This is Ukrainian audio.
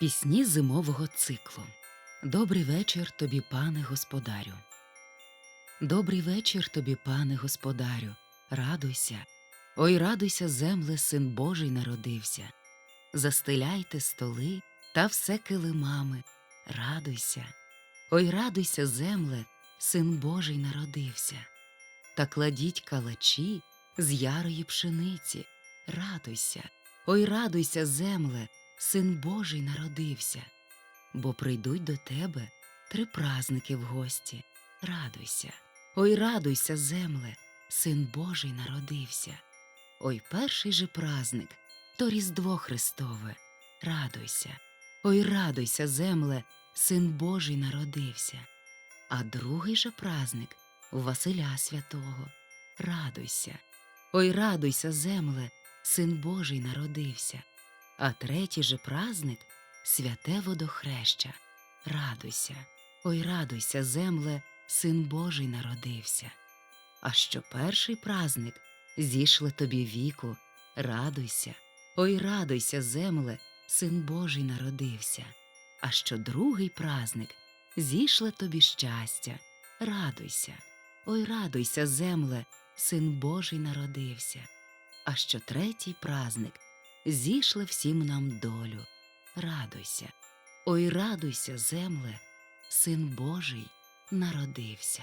Пісні зимового циклу. Добрий вечір тобі, пане господарю. Добрий вечір тобі, пане господарю. Радуйся. Ой, радуйся, земле, син Божий народився. Застеляйте столи та все килимами. Радуйся. Ой, радуйся, земле, син Божий народився. Та кладіть калачі з ярої пшениці. Радуйся. Ой, радуйся, земле, син Божий народився. Бо прийдуть до тебе три празники в гості. Радуйся. Ой, радуйся, земле, син Божий народився. Ой, перший же празник то Різдво Христове. Радуйся. Ой, радуйся, земле, син Божий народився. А другий же празник Василя Святого. Радуйся. Ой, радуйся, земле, син Божий народився. А третій же празник святе водохреща. Радуйся. Ой, радуйся, земле, син Божий народився. А що перший празник зійшле тобі віку, радуйся. Ой, радуйся, земле, син Божий народився. А що другий празник зійшле тобі щастя, радуйся. Ой, радуйся, земле, син Божий народився. А що третій празник зійшле всім нам долю, радуйся. Ой, радуйся, земле, син Божий народився.